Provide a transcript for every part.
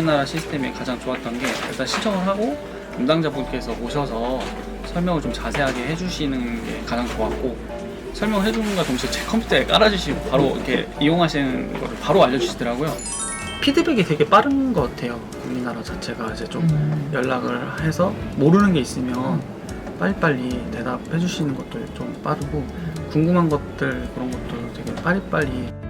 이 경리나라 시스템이 가장 좋았던 게 일단 신청을 하고 담당자분께서 오셔서 설명을 좀 자세하게 해주시는 게 가장 좋았고 설명을 해주는과 동시에 제 컴퓨터에 깔아주시고 바로 이렇게 이용하시는 거를 바로 알려주시더라고요. 피드백이 되게 빠른 것 같아요. 경리나라 자체가 이제 좀 연락을 해서 모르는 게 있으면 빨리빨리 대답해 주시는 것도 좀 빠르고 궁금한 것들 그런 것도 되게 빨리빨리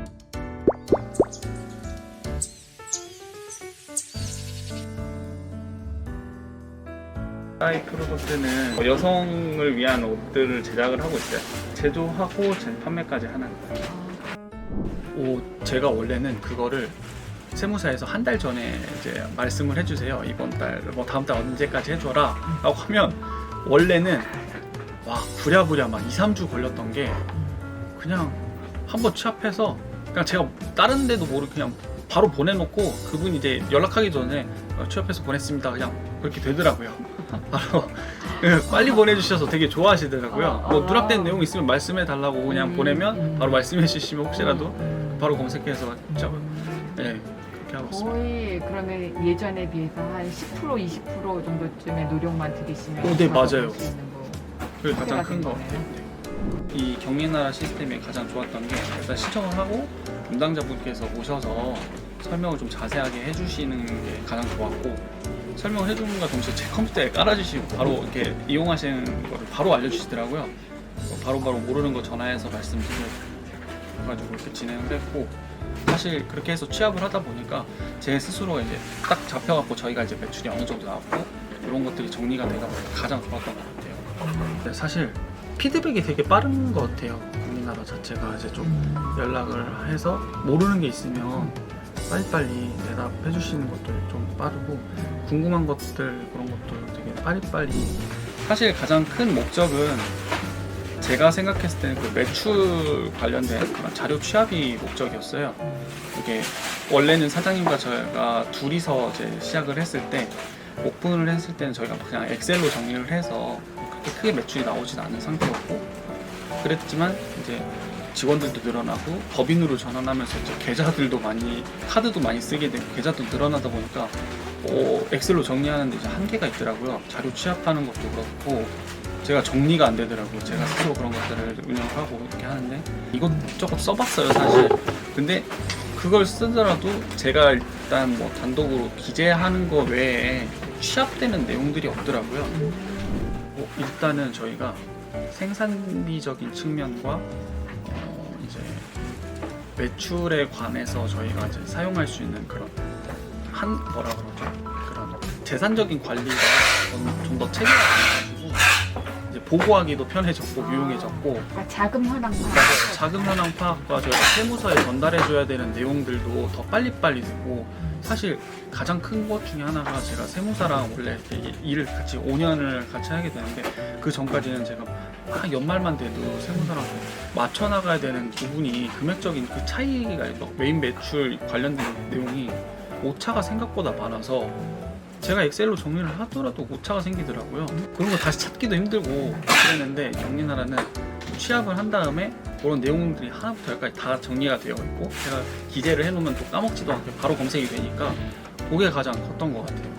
아이 프로덕트는 뭐 여성을 위한 옷들을 제작을 하고 있어요. 제조하고 제 판매까지 하는 옷 제가 원래는 그거를 세무사에서 한 달 전에 이제 말씀을 해주세요. 이번 달, 뭐 다음 달 언제까지 해줘라. 라고 하면 원래는 와 부랴부랴 막 2, 3주 걸렸던 게 그냥 한번 취합해서 그냥 제가 다른 데도 모르고 그냥 바로 보내놓고 그분이 이제 연락하기 전에 어, 취업해서 보냈습니다. 그냥 그렇게 되더라고요. 바로 예, 빨리 보내주셔서 되게 좋아하시더라고요. 뭐 누락된 내용 있으면 말씀해 달라고 그냥 보내면 바로 말씀해 주시면 혹시라도 바로 검색해서 저, 예, 그렇게 하고 있습니다. 거의 그러면 예전에 비해서 한 10% 20% 정도쯤의 노력만 들이시면 어, 네, 맞아요. 있는 거. 그게 가장 큰 거. 거네요. 이 경리나라 시스템이 가장 좋았던 게 일단 신청을 하고 담당자분께서 오셔서 설명을 좀 자세하게 해주시는 게 가장 좋았고 설명을 해주는과 동시에 제 컴퓨터에 깔아주시고 바로 이렇게 이용하시는 거를 바로 알려주시더라고요. 바로바로 모르는 거 전화해서 말씀드려가지고 이렇게 진행을 했고 사실 그렇게 해서 취합을 하다 보니까 제 스스로 이제 딱 잡혀갖고 저희가 이제 매출이 어느 정도 나왔고 이런 것들이 정리가 보니까 가장 좋았던 것 같아요. 사실 피드백이 되게 빠른 것 같아요. 우리나라 자체가 이제 좀 연락을 해서 모르는 게 있으면 빨리빨리 대답해 주시는 것도 좀 빠르고 궁금한 것들 그런 것도 되게 빨리빨리 사실 가장 큰 목적은 제가 생각했을 때는 그 매출 관련된 그런 자료 취합이 목적이었어요. 이게 원래는 사장님과 저희가 둘이서 이제 시작을 했을 때 오픈을 했을 때는 저희가 그냥 엑셀로 정리를 해서 그렇게 크게 매출이 나오진 않은 상태였고 그랬지만 이제 직원들도 늘어나고 법인으로 전환하면서 이제 계좌들도 많이 카드도 많이 쓰게 되고 계좌도 늘어나다 보니까 어, 엑셀로 정리하는데 이제 한계가 있더라고요. 자료 취합하는 것도 그렇고 제가 정리가 안 되더라고요. 제가 스스로 그런 것들을 운영을 하고 이렇게 하는데 이것저것 써봤어요, 사실. 근데 그걸 쓰더라도 제가 일단 뭐 단독으로 기재하는 거 외에 취합되는 내용들이 없더라고요. 뭐 일단은 저희가 생산비적인 측면과 어 이제 매출에 관해서 저희가 이제 사용할 수 있는 그런 한 뭐라 그러죠? 그런 재산적인 관리가 좀 더 체계화돼가지고 이제 보고하기도 편해졌고 유용해졌고. 그러니까 자금 현황 맞아요. 자금 현황 파악과 저희가 세무서에 전달해줘야 되는 내용들도 더 빨리빨리 되고 사실 가장 큰 것 중에 하나가 제가 세무사랑 원래 이렇게 일을 같이 5년을 같이 하게 되는데 그 전까지는 제가 막 연말만 돼도 세무사랑 맞춰 나가야 되는 부분이 금액적인 그 차이가 막 메인 매출 관련된 내용이 오차가 생각보다 많아서 제가 엑셀로 정리를 하더라도 오차가 생기더라고요. 그런 거 다시 찾기도 힘들고 그랬는데 경리나라는 취합을 한 다음에 그런 내용들이 하나부터 열까지 다 정리가 되어 있고 제가 기재를 해놓으면 또 까먹지도 않게 바로 검색이 되니까 그게 가장 컸던 것 같아요.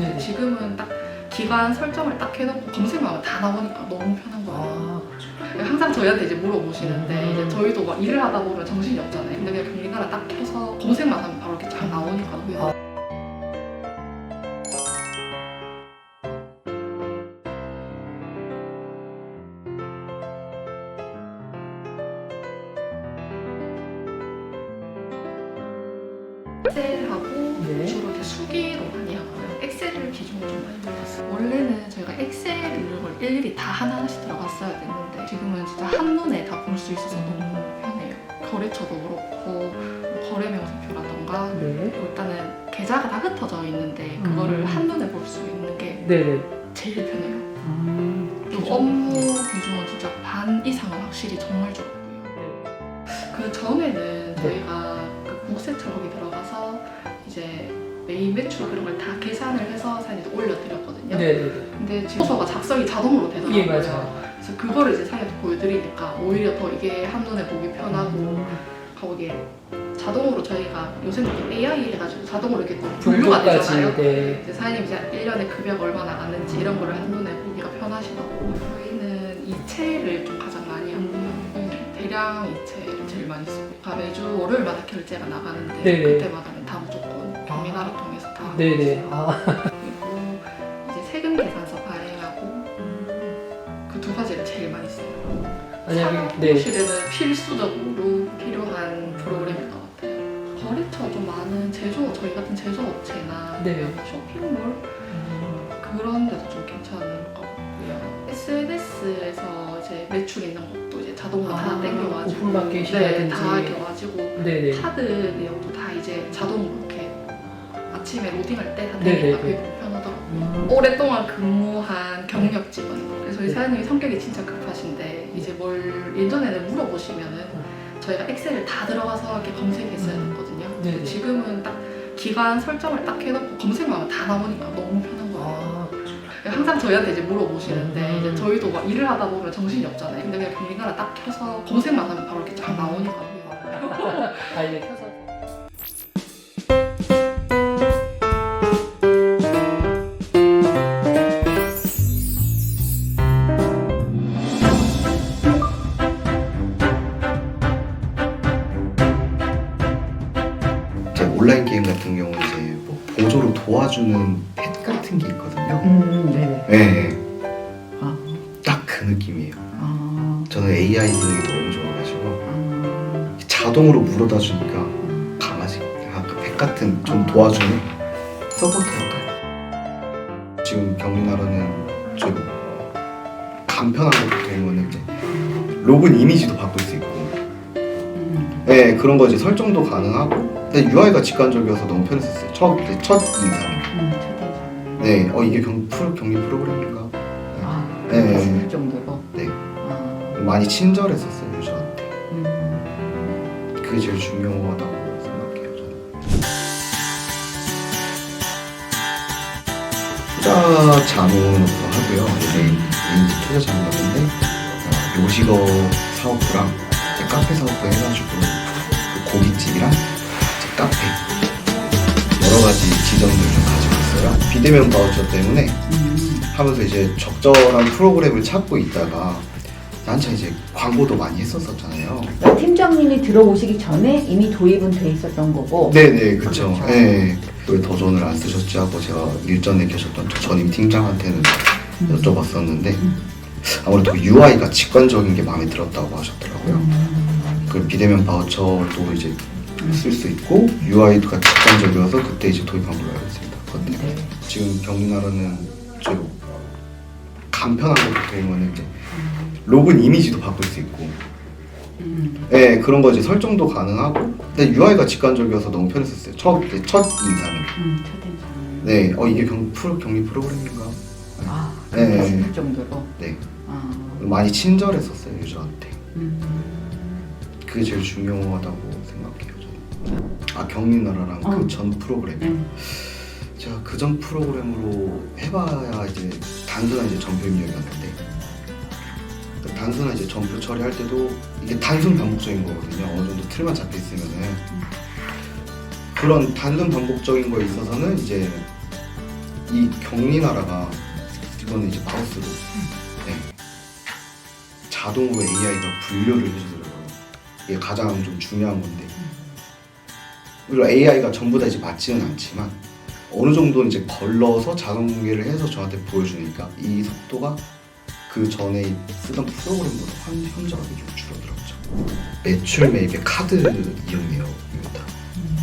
됐거든요. 네. 지금은 딱 기간 설정을 딱 해놓고 검색만 하면 다 나오니까 너무 편한 거예요. 아, 항상 저희한테 이제 물어보시는데 음. 이제 저희도 막 일을 하다 보면 정신이 없잖아요. 근데 그냥 경리나라 딱 켜서 검색만 하면 바로 이렇게 쫙 나오니까 아. 일일이 다 하나하나씩 들어갔어야 됐는데 지금은 진짜 한눈에 다 볼 수 있어서 너무 편해요. 거래처도 그렇고 거래 명세표라던가 네. 일단은 계좌가 다 흩어져 있는데 그거를 음. 한눈에 볼 수 있는 게 네네. 제일 편해요. 아, 그리고 업무 비중은 진짜 반 이상은 확실히 정말 줄었고요. 그 전에는 네. 저희가 그 국세청국이 들어가서 이제 매일 매출 그런 걸 다 계산을 해서 사진에 올려드렸거든요. 네네네. 근데 지금 서가 작성이 자동으로 되더라고요. 예, 맞아요. 그래서 그거를 이제 사진에 보여드리니까 오히려 더 이게 한눈에 보기 편하고 음. 거기에 자동으로 저희가 요새는 또 AI 해가지고 자동으로 이렇게 또 분류가 분류까지, 되잖아요. 네. 이제 사장님 이제 1년에 급여가 얼마 나갔는지 이런 거를 한눈에 보기가 편하시다고 저희는 이체를 좀 가장 많이 하고 음. 대량 이체를 제일 많이 쓰고 그러니까 매주 월요일마다 결제가 나가는데 네네. 그때마다는 다 무조 통해서 다 네네. 아. 그리고 이제 세금 계산서 발행하고 그 두 가지를 제일 많이 써요. 만약에 네. 사무실에는 필수적으로 필요한 프로그램일 것 같아요. 거래처 좀 많은 제조 저희 같은 제조 업체나 네. 쇼핑몰 그런 데도 좀 괜찮은 것 같고요. SNS에서 이제 매출 있는 것도 이제 자동으로 다 아, 땡겨가지고 오픈 마켓이라든지. 네, 다 이겨가지고 네네. 카드 내용도 다 이제 자동으로 아침에 로딩할 때다 네네네. 되니까 그게 편하더라고요. 음. 오랫동안 근무한 경력 직원이고 그래서 저희 사장님이 성격이 진짜 급하신데 이제 뭘 예전에는 물어보시면은 저희가 엑셀을 다 들어가서 이렇게 검색했어야 됐거든요. 근데 네네. 지금은 딱 기간 설정을 딱 해놓고 검색만 하면 다 나오니까 너무 편한 거예요. 아, 항상 저희한테 이제 물어보시는데 음. 이제 저희도 막 일을 하다 보면 정신이 없잖아요. 근데 그냥 경리나라 딱 켜서 검색만 하면 바로 이렇게 쫙 나오니까 아 이제 켜서. 도와주는 펫 같은 게 있거든요. 음, 네네. 네, 아, 딱 그 느낌이에요. 아, 저는 AI 기능이 너무 좋아가지고 아. 자동으로 물어다 주니까 강아지, 아까 펫 같은 좀 도와주는 역할. 지금 경리나라는 좀 간편한 것도 되면 이제 로그인 이미지도 바꿀 수 있고, 음. 네 그런 거 이제 설정도 가능하고. 근데 UI가 직관적이어서 너무 편했었어요. 첫, 첫 인상. 네, 어 이게 경, 프로, 격리 프로그램인가? 아, 네. 싶을 정도로. 네. 아, 많이 친절했었어요 유저한테. 음. 그게 제일 중요하다고 생각해요 저는. 투자 자문으로 하고요. 메인 메인지 투자 자문 같은데 어, 요식업 사업부랑 이제 카페 사업부 해가지고 그 고깃집이랑 이제 카페 여러 가지 지점들 있어요. 비대면 바우처 때문에 음. 하면서 이제 적절한 프로그램을 찾고 있다가 한참 이제 광고도 많이 했었었잖아요. 그러니까 팀장님이 들어오시기 전에 이미 도입은 돼 있었던 거고 네네 그쵸. 그렇죠. 네. 왜 더존을 안 쓰셨지 하고 제가 일전에 계셨던 전임 팀장한테는 여쭤봤었는데 아무래도 UI가 직관적인 게 마음에 들었다고 하셨더라고요. 음. 그 비대면 바우처도 이제 쓸 수 있고 UI가 직관적이어서 그때 이제 도입한 걸로 알고 있습니 다. 그때 네. 지금 경리나라는 저 간편한 것도 되면 이제 로그인 이미지도 바꿀 수 있고 음. 네, 그런 거 이제 설정도 가능하고 근데 UI가 직관적이어서 너무 편했었어요. 첫, 첫 인상이. 음, 첫 인상. 네, 어 이게 경, 프로, 격리 프로그램인가? 아, 네. 싶을 정도로. 네, 아, 많이 친절했었어요 유저한테. 음. 그게 제일 중요하다고 생각해요 저는. 아 격리나라랑 어. 그전 프로그램. 음. 제가 그 전 프로그램으로 해봐야 이제 단순한 이제 전표 입력이었는데 그 단순한 이제 전표 처리할 때도 이게 단순 반복적인 거거든요. 어느 정도 틀만 잡혀 있으면은 그런 단순 반복적인 거에 있어서는 이제 이 격리나라가 이거는 이제 마우스로 네. 자동으로 AI가 분류를 해주더라고요. 이게 가장 좀 중요한 건데 물론 AI가 전부 다 이제 맞지는 않지만 어느 정도는 이제 걸러서 자동 공개를 해서 저한테 보여주니까 이 속도가 그 전에 쓰던 프로그램보다 현, 현저하게 좀 줄어들었죠. 매출 매입의 카드 이용료입니다.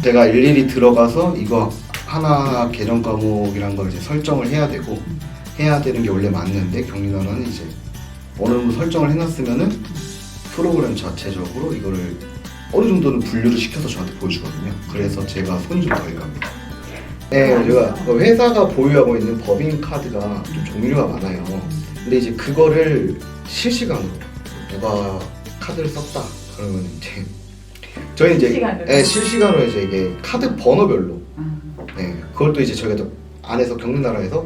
제가 일일이 들어가서 이거 하나 계정 과목이란 걸 이제 설정을 해야 되고 해야 되는 게 원래 맞는데 경리나라는 이제 어느 정도 설정을 해놨으면은 프로그램 자체적으로 이거를 어느 정도는 분류를 시켜서 저한테 보여주거든요. 그래서 제가 손이 좀덜 갑니다. 네, 제가 회사가 보유하고 있는 법인 카드가 좀 종류가 많아요. 근데 이제 그거를 실시간으로 누가 카드를 썼다 그러면 이제 저희 이제 실시간으로? 네, 실시간으로 이제 이게 카드 번호별로 아, 네, 그걸 또 이제 저희가 또 안에서 경리나라에서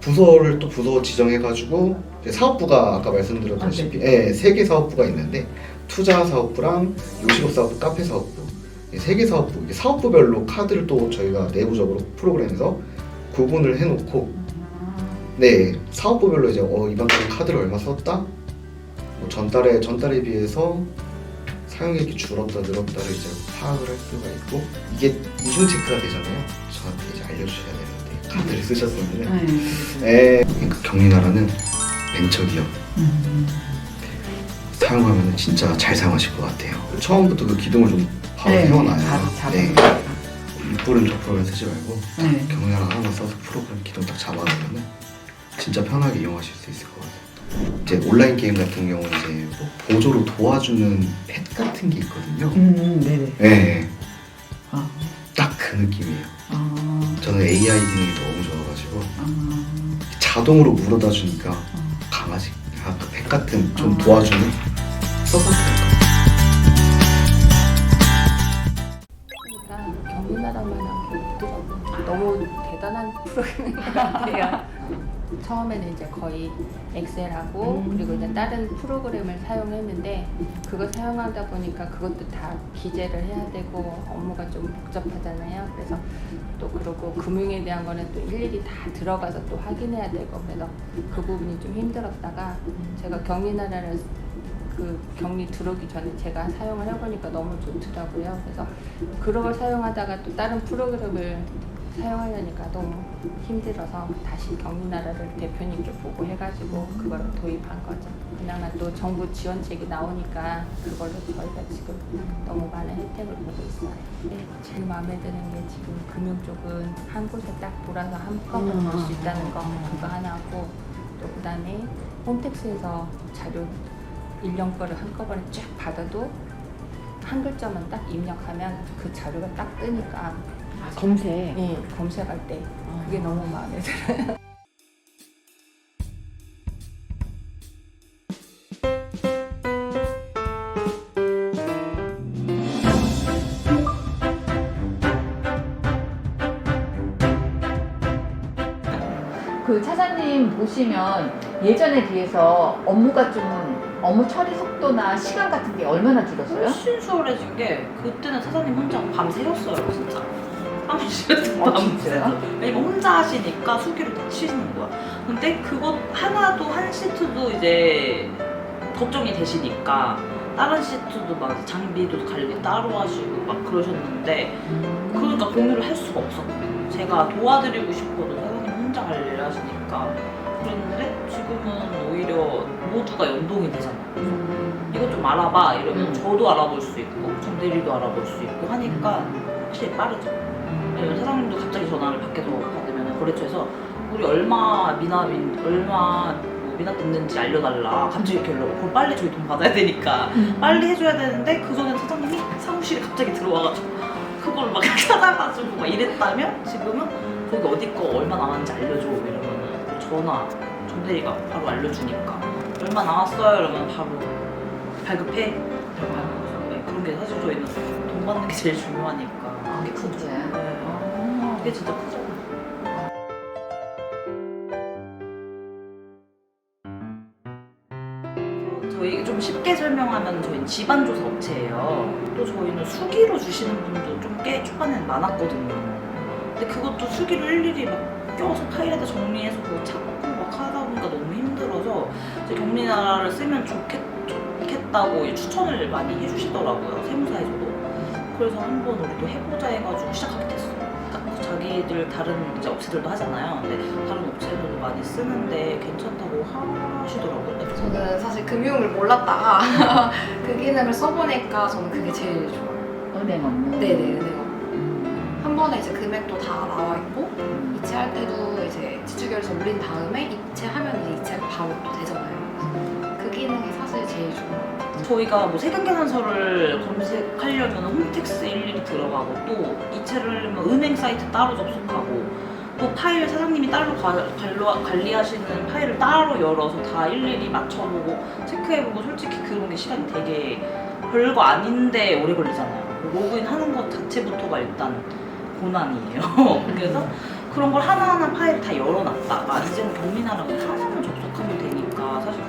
부서를 또 부서 지정해가지고 이제 사업부가 아까 말씀드렸다시피 예, 세 개 사업부가 있는데 투자 사업부랑 요식업 사업부, 카페 사업부 이 세개 사업부 이게 사업부별로 카드를 또 저희가 내부적으로 프로그램에서 구분을 해놓고 네 사업부별로 이제 어 이번 달 카드를 얼마 썼다 뭐 전달에 전달에 비해서 사용액이 줄었다 늘었다를 이제 파악을 할 수가 있고 이게 이중 체크가 되잖아요. 저한테 이제 알려주셔야 되는데 카드를 쓰셨으면 네. 에 그러니까 경리나라는 벤처기업 음. 사용하면 진짜 잘 사용하실 것 같아요. 처음부터 그 기둥을 좀 바로 네. 바로 네. 잡아놓으니까. 이 프로그램 저 프로그램 쓰지 말고 네. 경리나라 하나만 써서 프로그램 기둥 딱 잡아놓으면 진짜 편하게 이용하실 수 있을 것 같아요. 이제 온라인 게임 같은 경우는 이제 뭐 보조로 도와주는 펫 같은 게 있거든요. 음, 네네. 네, 아, 딱 그 느낌이에요. 아, 저는 AI 기능이 너무 좋아가지고 아, 자동으로 물어다 주니까 강아지, 아, 그펫 같은 좀 도와주는 서포트 프로그램인 것 같아요. 처음에는 이제 거의 엑셀하고 음. 그리고 이제 다른 프로그램을 사용했는데 그거 사용하다 보니까 그것도 다 기재를 해야 되고 업무가 좀 복잡하잖아요. 그래서 또 그러고 금융에 대한 거는 또 일일이 다 들어가서 또 확인해야 되고 그래서 그 부분이 좀 힘들었다가 제가 경리나라를 그 격리 들어오기 전에 제가 사용을 해보니까 너무 좋더라고요. 그래서 그런 걸 사용하다가 또 다른 프로그램을 사용하려니까 너무 힘들어서 다시 격리나라를 대표님께 보고 해가지고 그걸 도입한 거죠. 그나마 또 정부 지원책이 나오니까 그걸로 저희가 지금 너무 많은 혜택을 보고 있어요. 근데 제일 마음에 드는 게 지금 금융 쪽은 한 곳에 딱 돌아서 한꺼번에 음. 볼수 있다는 거 그거 하나고 또 그다음에 홈택스에서 자료 일련 거를 한꺼번에 쫙 받아도 한 글자만 딱 입력하면 그 자료가 딱 뜨니까 검색. 예, 검색할 때 그게 너무 마음에 들어요. 그 차장님 보시면 예전에 비해서 업무가 좀 업무 처리 속도나 시간 같은 게 얼마나 줄었어요? 훨씬 수월해진 게 그때는 사장님 혼자 밤 새웠어요 진짜 밤 진짜요? 새서 왜냐면 혼자 하시니까 수기로 다 치시는 거야. 근데 그것 하나도 한 시트도 이제 걱정이 되시니까 다른 시트도 막 장비도 관리 따로 하시고 막 그러셨는데 그러니까 공유를 할 수가 없었고 제가 도와드리고 싶어도 사장님 혼자 관리를 하시니까. 그랬는데 지금은 오히려 모두가 연동이 되잖아요 이것 좀 알아봐. 이러면 음. 저도 알아볼 수 있고 정대리도 알아볼 수 있고 하니까 확실히 빠르죠 왜냐면 사장님도 갑자기 전화를 밖에서 받으면 거래처에서 우리 얼마 미납인 얼마 뭐 미납 됐는지 알려달라 갑자기 이렇게 연락 오고 그럼 빨리 저희 돈 받아야 되니까 빨리 해줘야 되는데 그 전에 사장님이 사무실에 갑자기 들어와가지고 그걸 막 찾아가지고 막 이랬다면 지금은 거기 어디 거 얼마 남았는지 알려줘 이러면은 전화 정대리가 바로 알려주니까 얼마 남았어요 이러면 바로 발급해 이러고 하는 거죠. 네, 그런 게 사실 저희는 돈 받는 게 제일 중요하니까. 네. 그게 진짜 크죠. 저희 좀 쉽게 설명하면 저희는 집안 조사 업체예요. 또 저희는 수기로 주시는 분도 좀 꽤 초반에는 많았거든요. 근데 그것도 수기로 일일이 막 껴서 파일에다 정리해서 그거 찾고 막 하다 보니까 너무 힘들어서 이제 격리나라를 쓰면 좋겠, 좋겠다고 추천을 많이 해주시더라고요. 세무사에서도. 그래서 한번 우리도 해보자 해가지고 시작하게 됐어요. 딱 자기들 다른 이제 업체들도 하잖아요. 근데 다른 업체들도 많이 쓰는데 괜찮다고 하시더라고요. 저는 사실 금융을 몰랐다가 그 기능을 써보니까 저는 그게 제일 좋아요. 은행 업무. 네네, 은행 업무. 음. 한 번에 이제 금액도 다 나와 있고 이체할 때도 이제 지주결서 올린 다음에 이체하면 이제 이체가 바로 또 되잖아요. 그 기능이 사실 제일 좋아요. 저희가 뭐 세금 계산서를 검색하려면 홈택스 일일이 들어가고 또 이체를 하려면 은행 사이트 따로 접속하고 또 파일 사장님이 따로 가- 관리하시는 파일을 따로 열어서 다 일일이 맞춰보고 체크해보고 솔직히 그런 게 시간이 되게 별거 아닌데 오래 걸리잖아요. 로그인 하는 것 자체부터가 일단 고난이에요. 그래서 그런 걸 하나하나 파일 다 열어놨다가 이제는 경리나라고 하나만 접속하면 되니까 사실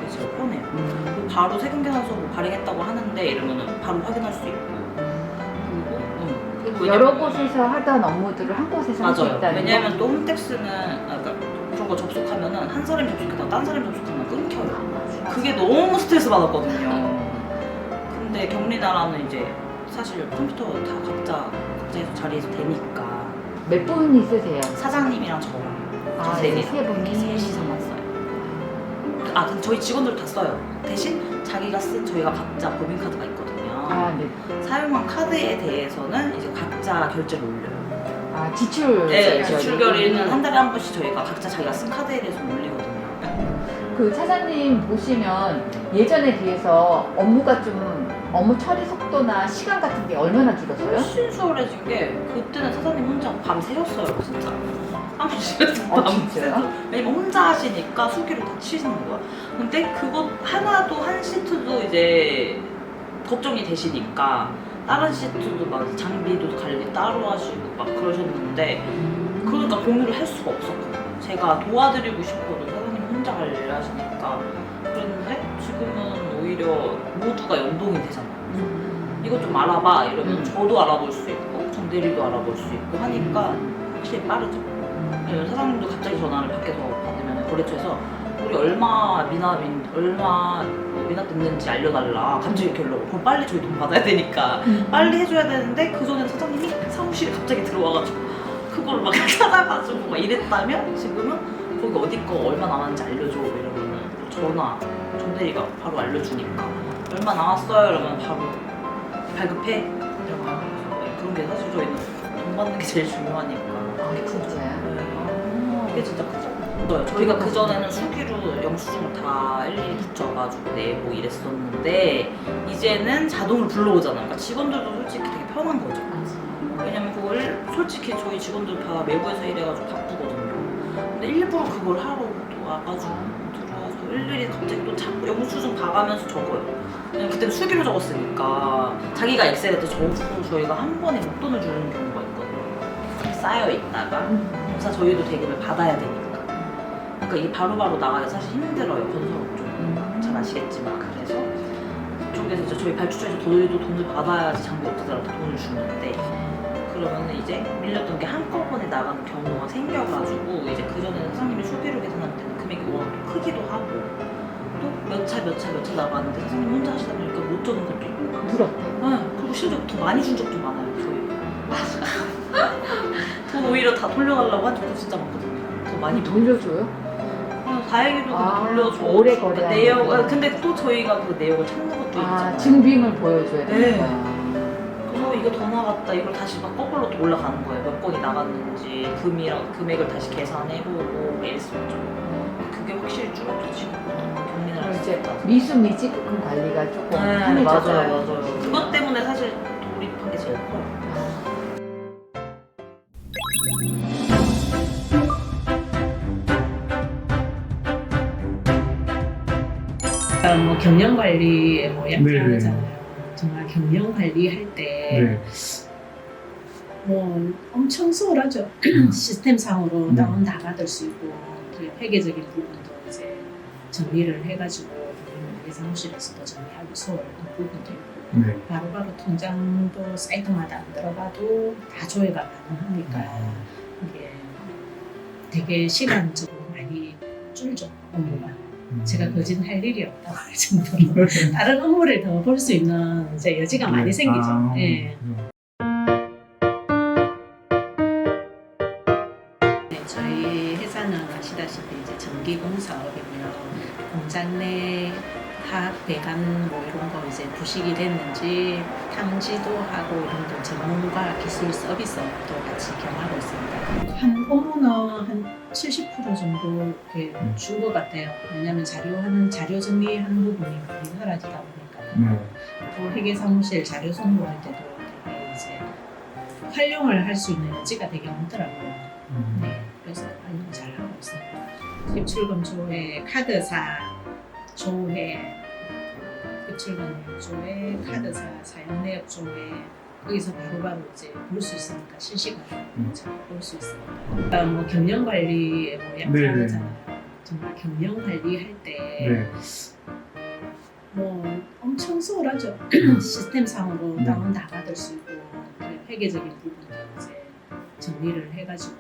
바로 세금 계산서 뭐 발행했다고 하는데 이러면은 바로 확인할 수 있고 그리고 음, 그리고 여러 곳에서 하던 업무들을 한 곳에서 할 수 맞아요. 있다는 왜냐면 또 홈택스는 아, 그러니까 그런 거 접속하면은 한 사람이 접속했다가 딴 사람이 접속하면 끊겨요. 그게 너무 스트레스 받았거든요. 근데 경리나라는 이제 사실 컴퓨터 다 각자 각자에서 자리에서 되니까 몇 분 있으세요? 사장님이랑 저랑 아, 세 이제 개. 세 분이 셋이서만 써요. 아 근데 저희 직원들 다 써요. 대신 자기가 쓴 저희가 각자 법인카드가 있거든요. 아, 네. 사용한 카드에 대해서는 이제 각자 결제를 올려요. 아, 지출. 네. 지출 결의는 한 달에 한 번씩 저희가 각자 자기가 쓴 카드에 대해서 올리거든요. 그 차장님 보시면 예전에 비해서 업무가 좀 업무 처리 속도나 시간 같은 게 얼마나 줄었어요? 훨씬 수월해진 게 그때는 사장님 혼자 밤 새셨어요, 진짜. 밤 진짜요? 새서. 왜냐면 혼자 하시니까 수기로 다 치시는 거야. 근데 그거 하나도 한 시트도 이제 걱정이 되시니까 다른 시트도 막 장비도 관리 따로 하시고 막 그러셨는데 그러니까 공유를 할 수가 없었거든요. 제가 도와드리고 싶어도 사장님 혼자 관리를 하시니까 그랬는데 지금은 오히려 모두가 연동이 되잖아요. 이것 좀 알아봐 이러면 음. 저도 알아볼 수 있고 정대리도 알아볼 수 있고 하니까 확실히 빠르죠. 왜냐면 사장님도 갑자기 전화를 밖에서 받으면 거래처에서 우리 얼마 미납인 얼마 뭐 미납 됐는지 알려달라. 갑자기 연락을 그럼 빨리 저희 돈 받아야 되니까 빨리 해줘야 되는데 그 전에 사장님이 사무실에 갑자기 들어와가지고 그걸 막 찾아가지고 막 이랬다면 지금은 거기 어디 거 얼마 남았는지 알려줘. 이러면은 전화 정대리가 바로 알려주니까 얼마 남았어요? 이러면 바로 발급해. 이러면 그런 게 사실 저희는 돈 받는 게 제일 중요하니까. 아, 진짜 이게 진짜 크죠. 저희가 그 전에는 수기로 영수증을 다 일일이 붙여가지고 내고 이랬었는데 이제는 자동으로 불러오잖아요. 그러니까 직원들도 솔직히 되게 편한 거죠. 왜냐면 그걸 솔직히 저희 직원들 다 외부에서 일해가지고 바쁘거든요. 근데 일부러 그걸 하러 또 와가지고 들어와서 일일이 갑자기 또 자꾸 영수증 봐가면서 적어요. 왜냐면 그때는 수기로 적었으니까 자기가 엑셀에 또 적고 저희가 한 번에 목돈을 주는 경우가 있거든요. 쌓여 있다가 그래서 저희도 대금을 받아야 되니까. 그러니까 이게 바로바로 나가기 사실 힘들어요. 건설업 쪽. 잘 아시겠지만. 그래서 그쪽에서 이제 저희 발주처에서 저희도 돈을 받아야지 장비 업체들한테 돈을 주는데 그러면 이제 밀렸던 게 한꺼번에 나가는 경우가 생겨가지고 이제 그전에는 사장님이 수기로 계산할 때는 금액이 워낙 또 크기도 하고 또 몇 차 몇 차 몇 차 나가는데 사장님 혼자 하시다 보니까 못 적은 것도 있고 물었대. 네, 그리고 심지어 더 많이 준 적도 많아요, 저희. 돈 오히려 다 돌려달라고 한 적도 진짜 많거든요. 더 많이 돌 돌려줘요? 어, 다행히도 아, 돌려줘. 오래 거래하니까. 내용, 어, 근데 또 저희가 그 내용을 찾는 것도 아, 있잖아요. 증빙을 보여줘야 네. 되니까. 그래서 이거 더 나갔다. 이걸 다시 막 거꾸로 또 올라가는 거예요. 몇 건이 나갔는지, 금이랑, 금액을 다시 계산해보고, 이랬었죠. 그게 확실히 줄었죠, 지금. 경리를 그럼 할 이제 수 있다. 미수 미지급금 관리가 조금 네, 편해졌어요. 맞아요, 맞아요. 그것 때문에 사실 돌입한 게 제일 커요. 어, 뭐 경영 관리에 뭐 네네. 약하잖아요. 정말 경영 관리할 때 뭐 엄청 수월하죠. 시스템상으로 네. 다운 다 받을 수 있고 그 회계적인 부분도 이제 정리를 해가지고 우리 사무실에서도 정리하기 수월한 부분도 있고 네. 바로바로 통장도 사이트마다 안 들어가도 다 조회가 가능하니까 이게 되게 시간적으로 많이 줄죠 업무가. 제가 거진 할 일이 없다고 할 정도로 다른 업무를 더 볼 수 있는 이제 여지가 많이 생기죠. 아, 예. 네, 저희 회사는 아시다시피 이제 전기공 사업이고요. 공장 내 화학 배관 뭐 이런 거 이제 부식이 됐는지 탐지도 하고 이런 거 전문가 기술 서비스도 같이 겸하고 있습니다. 한 업무는 한70% 정도 이렇게 음. 준것 같아요. 왜냐하면 자료하는 자료 정리하는 부분이 많이 사라지다 보니까 네. 또 회계 사무실 자료 송부할 때도 되게 이제 활용을 할 수 있는 여지가 되게 많더라고요. 네, 그래서 활용 잘 하고 있습니다. 입출금 조회, 카드사 조회, 조회, 카드사 사용 내역 조회 거기서 바로바로 이제 볼 수 있으니까 실시간으로 음. 볼수 있으니까. 그러니까 뭐 경영 관리에 뭐 네네. 약하잖아요. 정말 경영 관리할 때 뭐 엄청 수월하죠. 시스템상으로 네. 다운 다 받을 수 있고 그 회계적인 부분도 이제 정리를 해가지고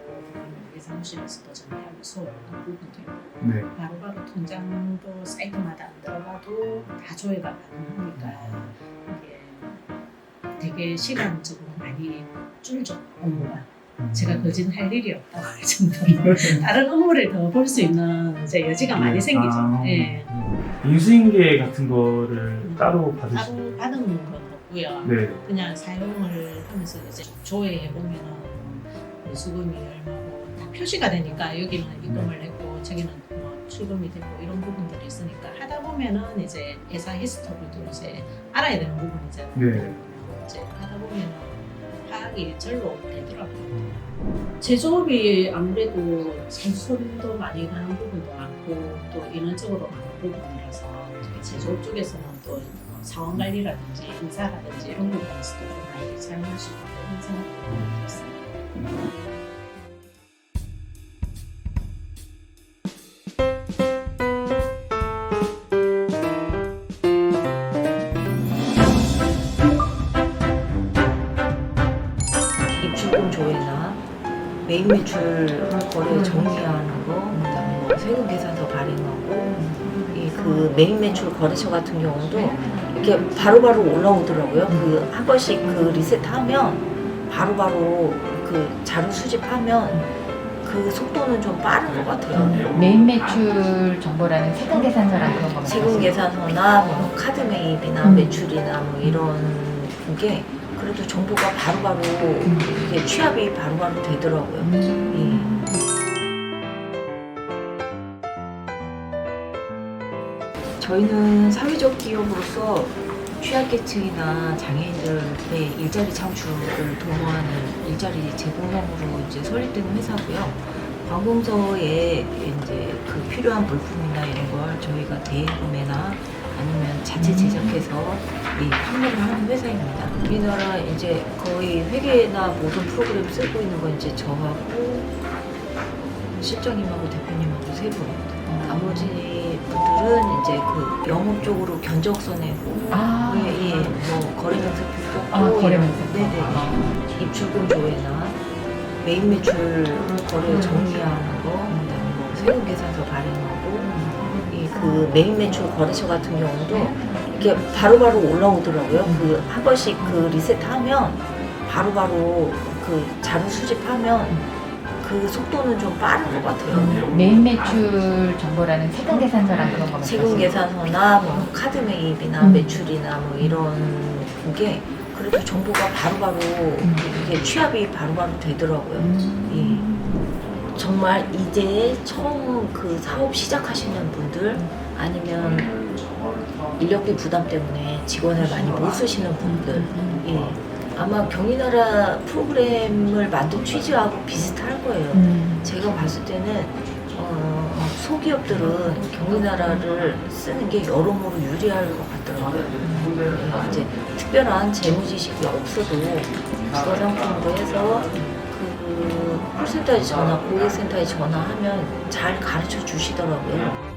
예사무실에서도 정리하기 부분도 있고 네. 바로바로 통장도 사이트마다 안 들어가도 다 조회가 가능하니까 이게 되게 시간적으로 많이 줄죠 업무가. 제가 거진 할 일이 없다고 할 정도로 다른 업무를 더 볼 수 있는 이제 여지가 많이 생기죠. 아, 예. 인수인계 같은 거를 따로 받으시 따로 받은 건 없고요. 네. 그냥 사용을 하면서 이제 조회해 보면은 수금이 얼마고 다 표시가 되니까 여기는 입금을 했고 저기는 뭐 출금이 되고 이런 부분들이 있으니까 하다 보면은 이제 회사 히스토리도 이제 알아야 되는 부분이잖아요. 네. 이제 하다 보면은 파악이 절로 되더라고요. 제조업이 아무래도 산소도 많이 가는 부분도 많고 또 인원적으로 많은 부분이라서 제조업 쪽에서는 또 사원 관리라든지 인사라든지 이런 부분에서도 좀 많이 사용할 수 있다고 생각하고 있습니다. 매출 거래 정리하는 거, 그다음에 뭐 세금 계산서 발행하고 이그 매입 매출 거래처 같은 경우도 이렇게 바로바로 올라오더라고요. 그 한 번씩 그 리셋하면 바로바로 그 자료 수집하면 그 속도는 좀 빠른 것 같아요. 메인 매출 정보라는 세금 계산서랑 그런 거 세금 계산서나 뭐 카드 매입이나 음. 매출이나 뭐 이런 게 그래도 정보가 바로바로 이게 취합이 바로바로 되더라고요. 음. 저희는 사회적 기업으로서 취약계층이나 장애인들의 일자리 창출을 도모하는 일자리 제공업으로 이제 설립된 회사고요. 관공서에 이제 그 필요한 물품이나 이런 걸 저희가 대구매나 아니면 자체 제작해서 이 판매를 하는 회사입니다. 우리나라 이제 거의 회계나 모든 프로그램 쓰고 있는 건 이제 저하고 실장님하고 대표님하고 세 분. 나머지 분들은 이제 그 영업 쪽으로 견적서 내고 아, 예, 예, 뭐 거래 명세표 뽑고 아, 거래 이런- 명세표. 네네. 입출금 조회나 매입 매출 거래 정리하는 거, 그다음에 뭐 세금 계산서 이 그 매입 매출 거래처 같은 경우도 이게 바로바로 올라오더라고요. 그 한 번씩 그 리셋하면 바로바로 그 자료 수집하면 그 속도는 좀 빠른 것 같아요. 메인 매출 정보라는 세금 계산서랑 그런 거 세금 계산서나 뭐 카드 매입이나 음. 매출이나 뭐 이런 게 그래도 정보가 바로바로 이게 취합이 바로바로 되더라고요. 예. 정말 이제 처음 그 사업 시작하시는 분들 아니면 인력비 부담 때문에 직원을 많이 못 쓰시는 분들 예. 아마 경리나라 프로그램을 만든 취지하고 비슷할 거예요. 음. 제가 봤을 때는 어, 소기업들은 경리나라를 쓰는 게 여러모로 유리할 것 같더라고요. 네, 이제 특별한 재무 지식이 없어도 국가 상품으로 해서 그 콜센터에 전화, 고객센터에 전화하면 잘 가르쳐 주시더라고요.